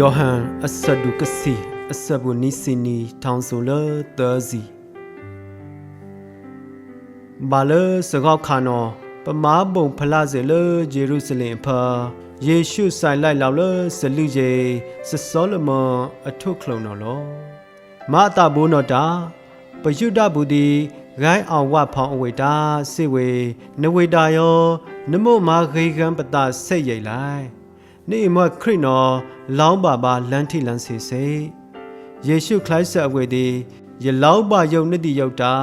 ယောဟန်အဆဒုကစီအဆဘူနီစီနီထောင်ဆိုလသောစီဘာလစကောက်ခါနောပမားပုံဖလာစေလဂျေရုဆလင်ဖာယေရှုဆိုင်လိုက်လောက်လစလူကျေစစောလမန်အထုခလုံနော်လောမာတာဘိုးနော်တာပယုဒ္ဓဘူဒီဂိုင်းအောင်ဝဖောင်းအဝေတာစေဝေနဝေတာယောနမို့မာခေကံပတာဆက်ရိတ်လိုက် နေမခရစ်နော်လောင်းပါပါလန်းထိလန်းစီစေယေရှုခရစ်ဆက်အဝေဒီယလောင်းပါယုံနှစ်တိယုတ်တာ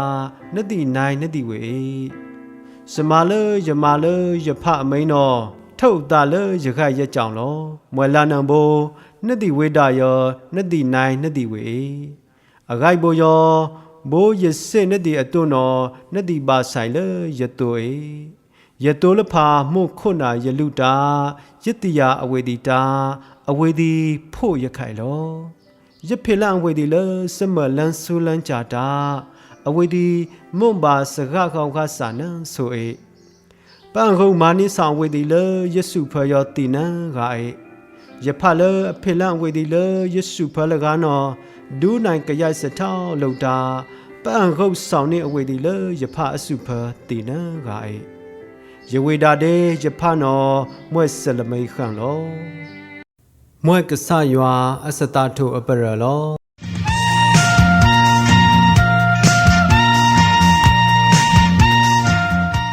နှစ်တိနိုင်နှစ်တိဝေစမလယမလယဖအမိန်တော်ထုတ်တာလယခရက်ကြောင်လောမွယ်လာနံဘိုနှစ်တိဝေဒယောနှစ်တိနိုင်နှစ်တိဝေအဂိုက်ဘိုယောဘိုးရစစ်နှစ်တိအတွန်းတော်နှစ်တိပါဆိုင်လယတုေ ယတုလဖာမှုခုနာယလူတာယတ္တိယအဝေဒီတာအဝေဒီဖို့ရခိုင်လောယဖိလံအဝေဒီလစမလန်ဆူလန်ကြတာအဝေဒီမွန်ပါစကားခေါခဆာနန်ဆိုအေပန်ခုံမာနိဆောင်ဝေဒီလယေစုဖယောတိနံဂါအေယဖလအဖိလံဝေဒီလယေစုဖလကားနော်ဒူးနိုင်ကရိုက်စထောင်းလုံတာပန်ခုံဆောင်နေအဝေဒီလယဖအစုဖတိနံဂါအေ ယဝေဒတေယဖနော်မွဲ့ဆလမိခန့်လောမွဲ့ကဆယွာအစတထုအပရလော